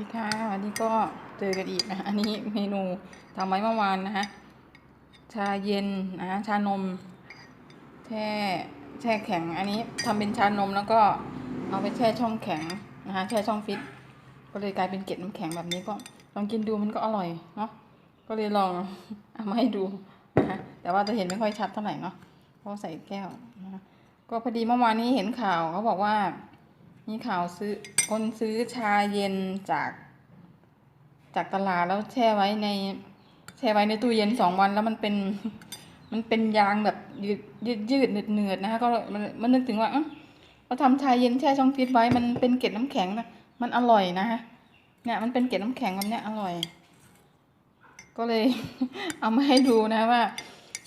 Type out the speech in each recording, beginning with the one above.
ดีค่ะวันนี้ก็เจอกันอีกนะอันนี้เมนูทำไว้เมื่อวานนะฮะชาเย็นนะฮะชานมแช่แช่แข็ง อันนี้ทำเป็นชานมแล้วก็เอาไปแช่ช่องแข็งนะฮะแช่ช่องฟิตก็เลยกลายเป็นเกล็ดน้ำแข็งแบบนี้ก็ลองกินดูมันก็อร่อยเนาะก็เลยลองเอามาให้ดูนะฮะแต่ว่าจะเห็นไม่ค่อยชัดเท่าไหร่เนาะเพราะใส่แก้วนะก็พอดีเมื่อวานนี้เห็นข่าวเขาบอกว่า มีข่าวซื้อคนซื้อชาเย็นจากจากตลาดแล้วแช่ไว้ในแช่ไว้ในตู้เย็นสองวันแล้วมันเป็น มันเป็นยางแบบยืดยืดยืดเนืดเนืดๆนะคะก็มันมันนึกถึงว่าเอ้าเราทำชาเย็นแช่ช่องฟิตไว้มันเป็นเกล็ดน้ำแข็งนะมันอร่อยนะฮะเนี่ยมันเป็นเกล็ดน้ำแข็งแบบเนี้ยอร่อย ก็เลยเอามาให้ดูนะว่า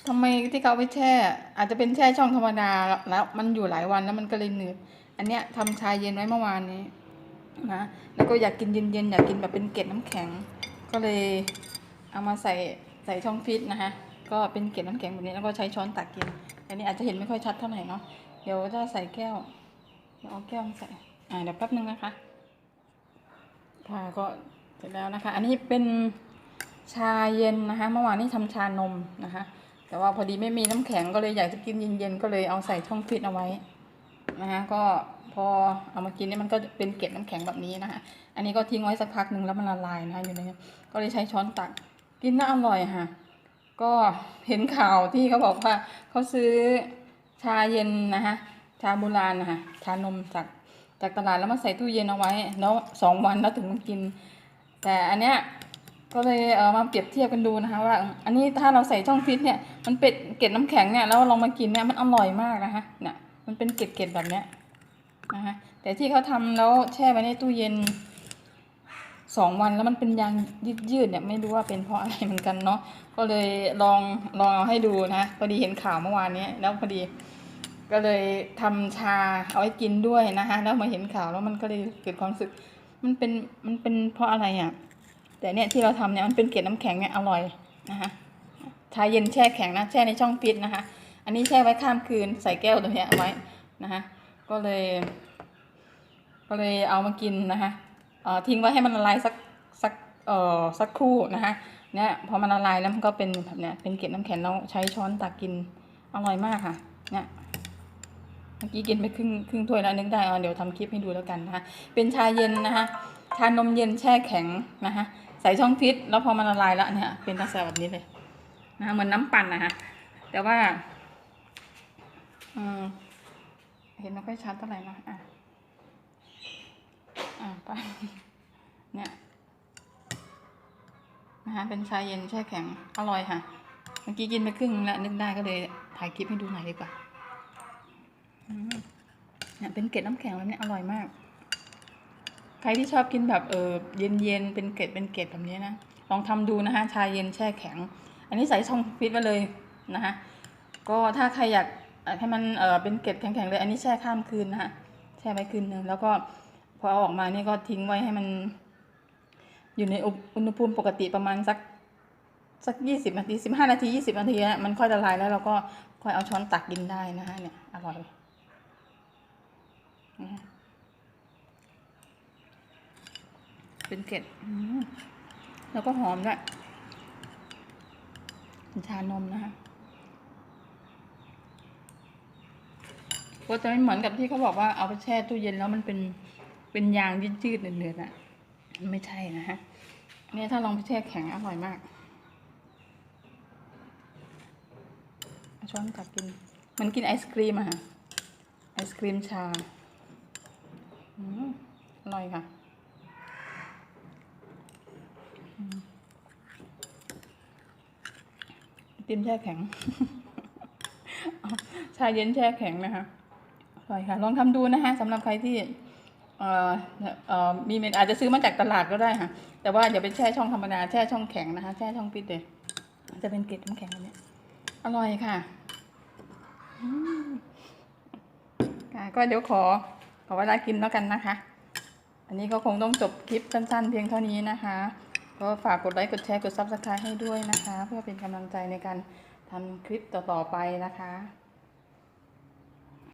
ทำไมที่เขาไปแช่ อาจจะเป็นแช่ช่องธรรมดาแล้วมันอยู่หลายวันแล้วมันก็เลยหนืด อันเนี้ยทำชาเย็นไว้เมื่อวานนี้นะแล้วก็อยากกินเย็นๆอยากกินแบบเป็นเกล็ดน้ำแข็ง ก็เลยเอามาใส่ใส่ช่องฟิตนะคะก็เป็นเกล็ดน้ำแข็งแบบนี้แล้วก็ใช้ช้อนตักกิน อันนี้อาจจะเห็นไม่ค่อยชัดเท่าไหร่เนาะเดี๋ยวจะใส่แก้วเดี๋ยวเอาแก้วมาใส่อ่าเดี๋ยวแป๊บนึงนะคะค่ะก็เสร็จแล้วนะคะ อันนี้เป็นชาเย็นนะคะ เมื่อวานนี้ทำชานมนะคะ แต่ว่าพอดีไม่มีน้ำแข็งก็เลยอยากจะกินเย็นๆก็เลยเอาใส่ช่องฟิตเอาไว้ นะคะก็พอเอามากินเนี่ยมันก็เป็นเกล็ดน้ำแข็งแบบนี้นะคะอันนี้ก็ทิ้งไว้สักพักหนึ่งแล้วมันละลายนะคะอยู่ในนี้ก็เลยใช้ช้อนตักกินน่าอร่อยค่ะ ก็เห็นข่าวที่เขาบอกว่าเขาซื้อชาเย็นนะคะชาโบราณนะคะชานมจากจากตลาดแล้วมาใส่ตู้เย็นเอาไว้แล้วสองวันแล้วถึงมากิน แต่อันเนี้ยก็เลยเออมาเปรียบเทียบกันดูนะคะว่า อันนี้ถ้าเราใส่ช่องฟิตเนี่ยมันเป็นเกล็ดน้ำแข็งเนี่ยแล้วเรามากินเนี่ยมันอร่อยมากนะคะเนี่ย มันเป็นเกล็ดๆแบบเนี้ยนะคะแต่ที่เขาทำแล้วแช่ไว้ในตู้เย็นสองวันแล้วมันเป็นยางยืดๆเนี่ยไม่รู้ว่าเป็นเพราะอะไรเหมือนกันเนาะก็เลยลองลองเอาให้ดูนะพอดีเห็นข่าวเมื่อวานนี้แล้วพอดีก็เลยทำชาเอาไว้กินด้วยนะคะแล้วมาเห็นข่าวแล้วมันก็เลยเกิดความรู้สึก มันเป็นมันเป็นเพราะอะไรอะแต่เนี่ยที่เราทำเนี่ยมันเป็นเกล็ดน้ำแข็งเนี่ยอร่อยนะคะชาเย็นแช่แข็งนะแช่ในช่องฟิตนะคะ อันนี้แช่ไว้ข้ามคืนใส่แก้วตัวเนี้ยเอาไว้นะคะก็เลย ก็เลยเอามากินนะคะเอ่อทิ้งไว้ให้มันละลายสักสักเอ่อสักครู่นะคะเนี่ยพอมันละลายแล้วมันก็เป็นแบบเนี้ยเป็นเกล็ดน้ำแข็งเราใช้ช้อนตักกินอร่อยมากค่ะเนี่ยเมื่อกี้กินไปครึ่งครึ่งถ้วยแล้วนึกได้เอาเดี๋ยวทำคลิปให้ดูแล้วกันนะคะเป็นชาเย็นนะคะชานมเย็นแช่แข็งนะคะใส่ช่องฟิตแล้วพอมันละลายแล้วเนี่ยเป็นลักษณะแบบนี้เลยนะคะเหมือนน้ำปั่นนะคะแต่ว่า เห็นไม่ค่อยชัดเท่าไหร่นะอะอะไปเนี่ยนะคะเป็นชาเย็นแช่แข็งอร่อยค่ะ เมื่อกี้กินไปครึ่งแล้วนึกได้ก็เลยถ่ายคลิปให้ดูหน่อยดีกว่าเนี่ยเป็นเกล็ดน้ำแข็งแบบนี้อร่อยมาก ใครที่ชอบกินแบบเออเย็นๆเป็นเกล็ดเป็นเกล็ดแบบนี้นะลองทำดูนะคะชาเย็นแช่แข็ง อันนี้ใส่ช่องฟิตไว้เลยนะคะก็ถ้าใครอยาก ให้มันเออเป็นเกล็ดแข็งๆเลย อันนี้แช่ข้ามคืนนะคะแช่ไว้คืนหนึ่งแล้วก็พอเอาออกมานี่ก็ทิ้งไว้ให้มัน อยู่ในอุณหภูมิปกติประมาณสักสักยี่สิบนาทีสิบห้านาทียี่สิบนาทีนะมันค่อยละลายแล้วเราก็ค่อยเอาช้อนตักกินได้นะคะเนี่ยอร่อยนะคะเป็นเกล็ดแล้วก็หอมด้วยชานมนะคะ ก็จะไม่เหมือนกับที่เขาบอกว่าเอาไปแช่ตู้เย็นแล้วมันเป็นเป็นยางยืดๆเนืดๆอะไม่ใช่นะฮะเนี่ยถ้าลองไปแช่แข็งอร่อยมากช้อนตักกิน มันกินไอศครีมอะค่ะไอศครีมชาอืมอร่อยค่ะติมแช่แข็งชาเย็นแช่แข็งนะคะ ร่อยค่ะ ลองทำดูนะคะสำหรับใครที่เอ่อเอ่อมีเมนอาจจะซื้อมาจากตลาดก็ได้ค่ะ แต่ว่าอย่าไปแช่ช่องธรรมดาแช่ช่องแข็งนะคะ แช่ช่องปิดเลยจะเป็นเกล็ดน้ำแข็งอันนี้อร่อยค่ะค่ะ ก็เดี๋ยวขอขอเวลากินแล้วกันนะคะ อันนี้ก็คงต้องจบคลิปสั้นๆ เพียงเท่านี้นะคะ ก็ฝากกดไลค์กดแชร์กดซับสไครต์ให้ด้วยนะคะ เพื่อเป็นกำลังใจในการทำคลิปต่อๆไปนะคะ